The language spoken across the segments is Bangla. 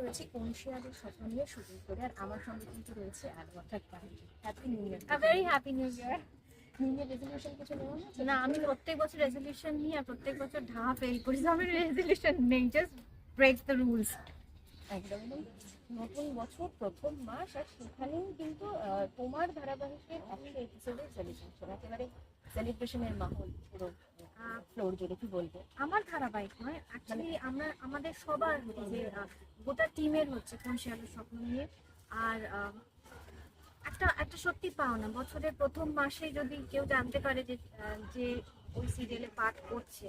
রয়েছে কনশিয়াদের স্বপ্ন নিয়ে শুটিং করে। আর আমার সঙ্গে কিন্তু রয়েছে আরও অর্থাৎ happy new year very happy new year new year resolution কিছু নেওয়া না আমি প্রত্যেক বছর রেজলিউশন নিই আর প্রত্যেক বছর ঢা ফেল করি। So, আমি রেজলিউশন নেই জাস্ট ব্রেক দ্য রুলস একদম নতুন বছর প্রথম মাস আর সেখানেও কিন্তু তোমার ধারাবাহিকের সেলিব্রেশন একেবারে সেলিব্রেশনের মাহল পুরো। ফ্লোর জুড়ে কি বলব? আমার ধারাবাহিক নয় অ্যাকচুয়ালি আমরা আমাদের সবার যে গোটা টিমের হচ্ছে কোন শেয়ারের স্বপ্ন নিয়ে। আর একটা একটা সত্যি পাওনা বছরের প্রথম মাসে যদি কেউ জানতে পারে যে যে ওই সিরিয়ালে পাঠ করছে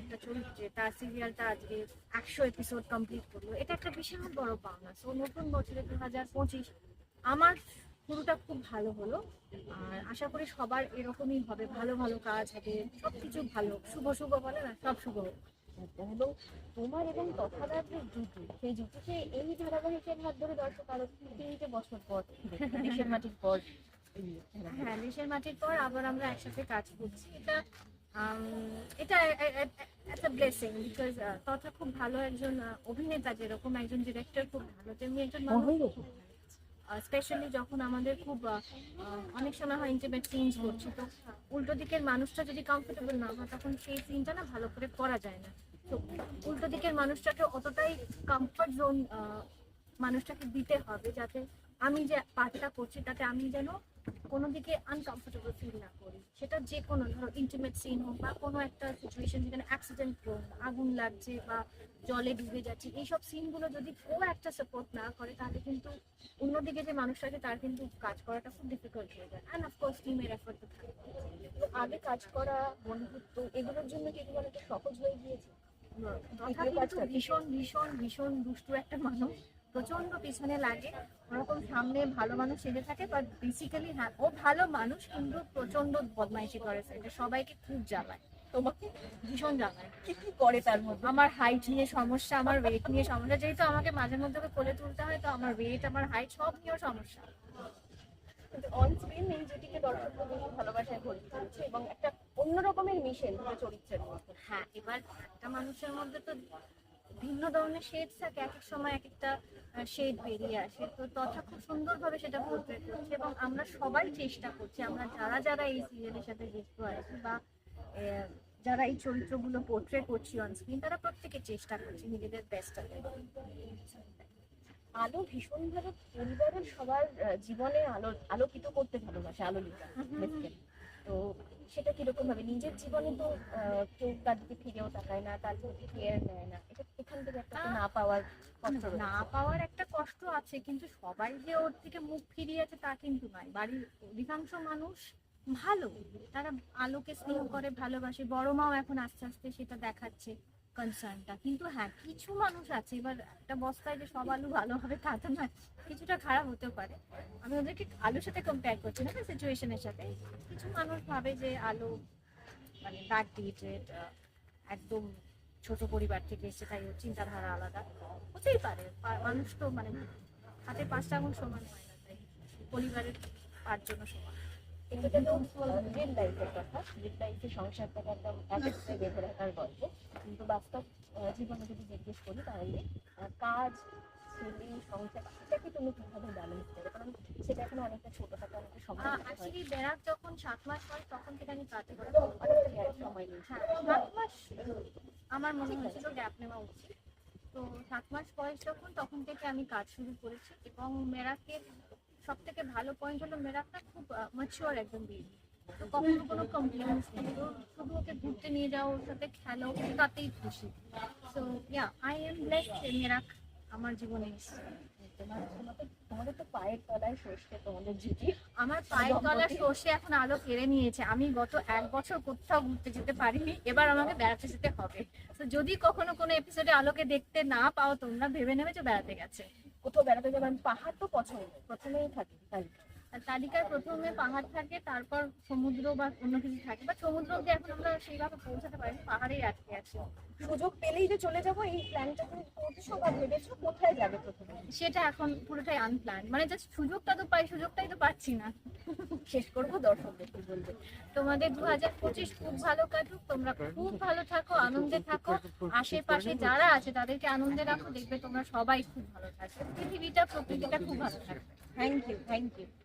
একটা চরিত্রে তার সিরিয়ালটা আজকে একশো এপিসোড কমপ্লিট করল এটা একটা বিশাল বড় পাওনা। সো নতুন বছরে দু হাজার পঁচিশ আমার শুরুটা খুব ভালো হলো। আর আশা করি সবার এরকমই হবে। ভালো ভালো কাজ হবে। সবকিছু ভালো। শুভ শুভ বলে না সব শুভ এবং তোমার এবং তথাদার যে জুটি সেই জুটিকে এই ধারাবাহিকের হাত ধরে দর্শক আরও তিনটে বছর পর দেশের মাটির পর হ্যাঁ দেশের মাটির পর আবার আমরা একসাথে কাজ করছি। এটা এটা একটা ব্লেসিং বিকজ তথা খুব ভালো একজন অভিনেতা যেরকম একজন ডিরেক্টর খুব ভালো তেমনি একজন মানুষ। অবশ্যই। স্পেশালি যখন আমাদের খুব অনেক সময় হয় ইন্টিমেট সিনস করছি, তো উল্টো দিকের মানুষটা যদি কমফোর্টেবল না হয়, তখন সেই সিনটা না ভালো করে করা যায় না। তো উল্টো দিকের মানুষটাকে অতটাই কমফর্ট জোন মানুষটাকে দিতে হবে যাতে আমি যে পাঠটা করছি, তাতে আমি যেন কোনো দিকে আনকমফোর্টেবল ফিল না করি। সেটা যে কোনো ধরো ইন্টিমেট সিন হোক বা কোনো একটা সিচুয়েশন যেখানে অ্যাক্সিডেন্ট হোক আগুন লাগছে বা জলে ডুবে যাচ্ছে এইসব সিনগুলো যদি ও একটা সাপোর্ট না করে তাহলে কিন্তু অন্যদিকে যে মানুষটা আছে তার কিন্তু কাজ করাটা খুব ডিফিকাল্ট হয়ে যায়। অ্যান্ড অফকোর্স টিমের এফোর্ট তো থাকে তো আগে কাজ করা বন্ধুত্ব এগুলোর জন্য কি এগুলো সহজ হয়ে গিয়েছে? ভীষণ ভীষণ ভীষণ দুষ্টু একটা মানুষ। প্রচণ্ড পিছনে লাগে। ওরকম সামনে ভালো মানুষ সেজে থাকে বাট বেসিক্যালি হ্যাঁ ও ভালো মানুষ কিন্তু প্রচণ্ড বদমাইশি করে সেটা সবাইকে খুব জ্বালায়। তোমাকে ভীষণ জ্বালায়। করে তার মধ্যে? আমার হাইট নিয়ে সমস্যা, আমার ওয়েট নিয়ে সমস্যা। যেহেতু আমাকে মাঝে মধ্যে তুলতে হয়, তো আমার ওয়েট আমার হাইট সব নিয়েও সমস্যা। ভালোবাসায় এবং একটা অন্য রকমের চরিত্রের হ্যাঁ এবার একটা মানুষের মধ্যে তো ভিন্ন ধরনের শেড থাকে এক এক সময় এক একটা শেড বেরিয়ে আসে। তো তথা খুব সুন্দরভাবে সেটা পোর্ট্রেট করছে এবং আমরা সবাই চেষ্টা করছি আমরা যারা যারা এই সিরিয়ালের সাথে যুক্ত আছি বা যারা এই চরিত্রগুলো পোর্ট্রে করছি অন স্ক্রিন তারা প্রত্যেকে চেষ্টা করছি নিজেদের বেস্টটা আলো ভীষণভাবে পরিবারের সবার জীবনে আলো আলোকিত করতে ভালোবাসে আলোলিকা basically। তো সেটা কীরকম ভাবে? নিজের জীবনে তো কেউ তার দিকে ফিরেও তাকায় না তার প্রতি কেয়ার নেয় না। এটা এখান থেকে একটা না পাওয়ার না পাওয়ার একটা কষ্ট আছে কিন্তু সবাই যে ওর থেকে মুখ ফিরিয়ে আছে তা কিন্তু নয়। বাড়ির অধিকাংশ মানুষ ভালো। তারা আলোকে স্নেহ করে ভালোবাসে। বড় মাও এখন আস্তে আস্তে সেটা দেখাচ্ছে। কনসার্নটা কিন্তু হ্যাঁ কিছু মানুষ আছে, এবার একটা বস্তায় যে সব আলু ভালো হবে তা তো নয়, কিছুটা খারাপ হতে পারে। আমি ওদেরকে আলুর সাথে কম্পেয়ার করছি না সিচুয়েশনের সাথে। কিছু মানুষ ভাবে যে আলু মানে ব্যাক ডিটেড একদম ছোট পরিবার থেকে এসে তাই ওর চিন্তাধারা আলাদা। হতেই পারে মানুষ তো মানে হাতে পাঁচটা আঙুল সমান হয় না, তাই পরিবারের পাঁচজন সমান। এটা তো রিয়েল লাইফের কথা। রিয়েল লাইফে সংসারটাকে একটা একত্রে বেঁধে রাখার গল্প। কিন্তু বাস্তব জীবনে যদি জিজ্ঞেস করি তাহলে কাজ ছেলে সংসার সেটাকে তুমি কীভাবে ব্যালেন্স করো কারণ সেটা এখন অনেকটা ছোট থাকে অনেকটা সময় হয়। অ্যাকচুয়ালি যখন সাত মাস হয় তখন থেকে আমি কাজে করি অনেকটা সময় নিয়েছে। হ্যাঁ সাত মাস আমার মনে হয়েছিল গ্যাপ নেওয়া উচিত। তো সাত মাস বয়স যখন তখন থেকে আমি কাজ শুরু করেছি এবং মেরাকের সব থেকে ভালো পয়েন্ট হলো মেরাকটা খুব ম্যাচিওর একদম বেবি তো কখনো কোনো কমপ্লেন্স নেই। তো শুধু ওকে ঘুরতে নিয়ে যাও ওর সাথে খেলো তাতেই খুশি। So yeah I am blessed Merak আমার জীবনে তোমাদের তো পায়ের তলায় সরষে তোমাদের জুটি। আমার পায়ের তলার সর্ষে এখন আলো কেড়ে নিয়েছে। আমি গত এক বছর কোথাও ঘুরতে যেতে পারিনি। এবার আমাকে বেড়াতে যেতে হবে। তো যদি কখনো কোনো এপিসোডে আলোকে দেখতে না পাও তোমরা ভেবে নেবে যে বেড়াতে গেছে। কোথাও বেড়াতে যাবেন? পাহাড় তো পছন্দ প্রথমেই থাকি তাই আর তালিকার প্রথমে পাহাড় থাকে তারপর সমুদ্র বা অন্য কিছু থাকে। বা সমুদ্র অব্দি এখন আমরা সেইভাবে পৌঁছাতে পারিনি পাহাড়েই আটকে আছি। সুযোগ পেলেই যে চলে যাব এই প্ল্যানটা তুমি করছ বা ভেবেছো কোথায় যাবে প্রথমে? সেটা এখন পুরোটাই আনপ্ল্যান মানে জাস্ট সুযোগটা তো পাই সুযোগটাই তো পাচ্ছি না। শেষ করব দর্শকদের কি বলবে? তোমাদের দু হাজার পঁচিশ খুব ভালো কাটুক তোমরা খুব ভালো থাকো আনন্দে থাকো। আশেপাশে যারা আছে তাদেরকে আনন্দে রাখো দেখবে তোমরা সবাই খুব ভালো থাকবে। পৃথিবীটা প্রকৃতিটা খুব ভালো থাকবে। Thank you thank you